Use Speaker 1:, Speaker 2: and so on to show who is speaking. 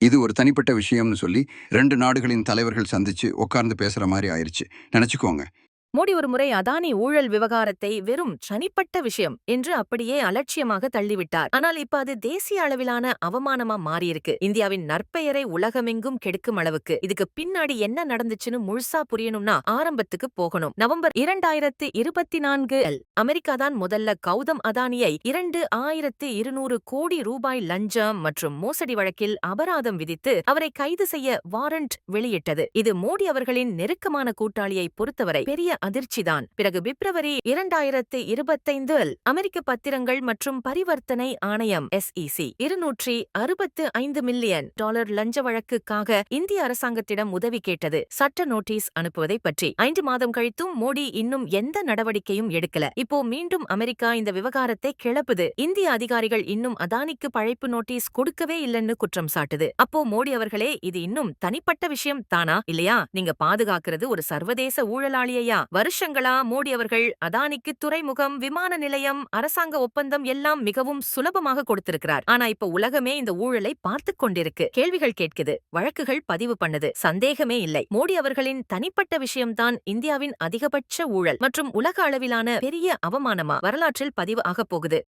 Speaker 1: இது ஒரு தனிப்பட்ட விஷயம்னு சொல்லி ரெண்டு நாடுகளின் தலைவர்கள் சந்திச்சு உட்கார்ந்து பேசுற மாதிரி ஆயிடுச்சு நினைச்சுக்கோங்க.
Speaker 2: மோடி ஒருமுறை அதானி ஊழல் விவகாரத்தை வெறும் சனிப்பட்ட விஷயம் என்று அப்படியே அலட்சியமாக தள்ளிவிட்டார். ஆனால் இப்ப அது தேசிய அளவிலான அவமானமா மாறியிருக்கு. இந்தியாவின் நற்பெயரை உலகமெங்கும் கெடுக்கும் அளவுக்கு இதுக்கு பின்னாடி என்ன நடந்துச்சுன்னு முழுசா புரியணும்னா ஆரம்பத்துக்கு போகணும். நவம்பர் இரண்டாயிரத்து இருபத்தி நான்கு அமெரிக்கா தான் முதல்ல கௌதம் அதானியை இரண்டு ஆயிரத்து இருநூறு கோடி ரூபாய் லஞ்சம் மற்றும் மோசடி வழக்கில் அபராதம் விதித்து அவரை கைது செய்ய வாரண்ட் வெளியிட்டது. இது மோடி அவர்களின் நெருக்கமான கூட்டாளியை பொறுத்தவரை பெரிய அதிர்ச்சிதான். பிறகு பிப்ரவரி இரண்டாயிரத்து இருபத்தைந்தில் அமெரிக்க பத்திரங்கள் மற்றும் பரிவர்த்தனை ஆணையம் எஸ்இசி இருநூற்றி அறுபத்து ஐந்து மில்லியன் டாலர் லஞ்ச வழக்குக்காக இந்திய அரசாங்கத்திடம் உதவி கேட்டது. சட்ட நோட்டீஸ் அனுப்புவதை பற்றி ஐந்து மாதம் கழித்தும் மோடி இன்னும் எந்த நடவடிக்கையும் எடுக்கல. இப்போ மீண்டும் அமெரிக்கா இந்த விவகாரத்தை கிளப்புது. இந்திய அதிகாரிகள் இன்னும் அதானிக்கு பழைப்பு நோட்டீஸ் கொடுக்கவே இல்லைன்னு குற்றம் சாட்டுது. அப்போ மோடி அவர்களே இது இன்னும் தனிப்பட்ட விஷயம் தானா? இல்லையா? நீங்க பாதுகாக்கிறது ஒரு சர்வதேச ஊழலாளியையா? வருஷங்களா மோடி அவர்கள் அதானிக்கு துறைமுகம் விமான நிலையம் அரசாங்க ஒப்பந்தம் எல்லாம் மிகவும் சுலபமாக கொடுத்திருக்கிறார். ஆனா இப்ப உலகமே இந்த ஊழலை பார்த்து கொண்டிருக்கு. கேள்விகள் கேட்குது வழக்குகள் பதிவு பண்ணுது சந்தேகமே இல்லை. மோடி அவர்களின் தனிப்பட்ட விஷயம்தான் இந்தியாவின் அதிகபட்ச ஊழல் மற்றும் உலக அளவிலான பெரிய அவமானமா வரலாற்றில் பதிவு ஆகப் போகுது.